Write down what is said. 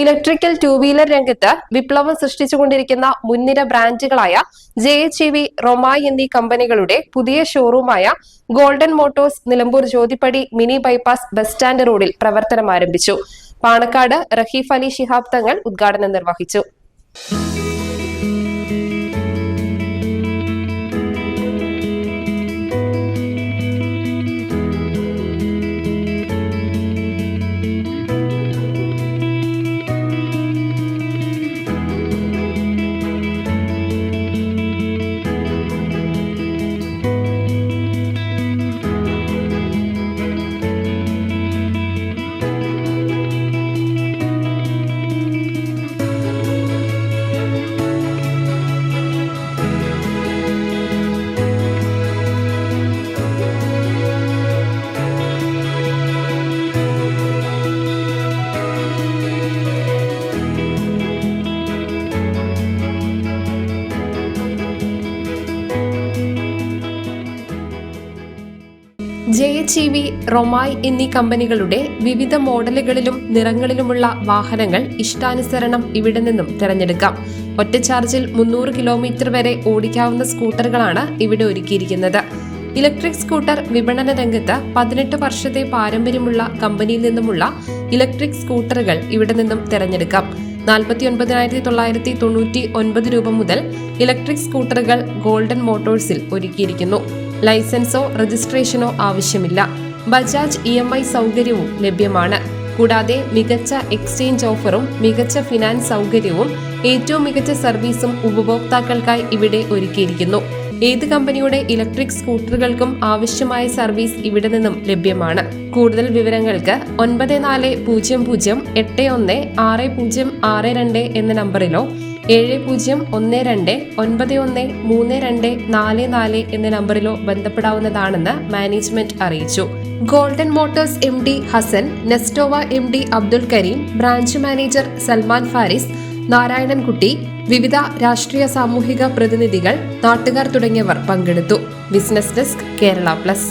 Electrical two wheeler രംഗത്ത് വിപ്ലവം സൃഷ്ടിച്ചുകൊണ്ടിരിക്കുന്ന മുൻനിര ബ്രാൻഡുകളായ ജെ എച്ച് വി റൊമായി എന്നീ കമ്പനികളുടെ പുതിയ ഷോറൂമായ golden motors Nilambur Jyothippadi mini bypass bus stand റോഡിൽ പ്രവർത്തനം ആരംഭിച്ചു പാണക്കാട് റഹീഫ് അലി ശിഹാബ് തങ്ങൾ ഉദ്ഘാടനം നിർവഹിച്ചു. ജെ എച്ച് ഇ വി റൊമായ് എന്നീ കമ്പനികളുടെ വിവിധ മോഡലുകളിലും നിറങ്ങളിലുമുള്ള വാഹനങ്ങൾ ഇഷ്ടാനുസരണം ഇവിടെ നിന്നും തിരഞ്ഞെടുക്കാം. ഒറ്റ ചാർജിൽ മുന്നൂറ് കിലോമീറ്റർ വരെ ഓടിക്കാവുന്ന സ്കൂട്ടറുകളാണ് ഇവിടെ ഒരുക്കിയിരിക്കുന്നത്. ഇലക്ട്രിക് സ്കൂട്ടർ വിപണന രംഗത്ത് പതിനെട്ട് വർഷത്തെ പാരമ്പര്യമുള്ള കമ്പനിയിൽ നിന്നുമുള്ള ഇലക്ട്രിക് സ്കൂട്ടറുകൾ ഇവിടെ നിന്നും തിരഞ്ഞെടുക്കാം. നാൽപ്പത്തി ഒൻപതിനായിരത്തി തൊള്ളായിരത്തി തൊണ്ണൂറ്റി ഒൻപത് രൂപ മുതൽ ഇലക്ട്രിക് സ്കൂട്ടറുകൾ ഗോൾഡൻ മോട്ടോഴ്സിൽ ഒരുക്കിയിരിക്കുന്നു. ലൈസൻസോ രജിസ്ട്രേഷനോ ആവശ്യമില്ല. ബജാജ് ഇ എം ഐ സൗകര്യവും ലഭ്യമാണ്. കൂടാതെ മികച്ച എക്സ്ചേഞ്ച് ഓഫറും മികച്ച ഫിനാൻസ് സൗകര്യവും ഏറ്റവും മികച്ച സർവീസും ഉപഭോക്താക്കൾക്കായി ഇവിടെ ഒരുക്കിയിരിക്കുന്നു. ഏത് കമ്പനിയുടെ ഇലക്ട്രിക് സ്കൂട്ടറുകൾക്കും ആവശ്യമായ സർവീസ് ഇവിടെ നിന്നും ലഭ്യമാണ്. കൂടുതൽ വിവരങ്ങൾക്ക് ഒൻപത് നാല് പൂജ്യം പൂജ്യം എട്ട് ഒന്ന് ആറ് പൂജ്യം ആറ് രണ്ട് എന്ന നമ്പറിലോ ഏഴ് പൂജ്യം ഒന്ന് രണ്ട് ഒൻപത് ഒന്ന് മൂന്ന് രണ്ട് നാല് നാല് എന്ന നമ്പറിലോ ബന്ധപ്പെടാവുന്നതാണെന്ന് മാനേജ്മെന്റ് അറിയിച്ചു. Golden motors M D Hasan നെസ്റ്റോവ M D Abdul Karim branch manager Salman Faris Narayanankutty വിവിധ രാഷ്ട്രീയ സാമൂഹിക പ്രതിനിധികൾ നാട്ടുകാർ തുടങ്ങിയവർ പങ്കെടുത്തു. Business desk Kerala plus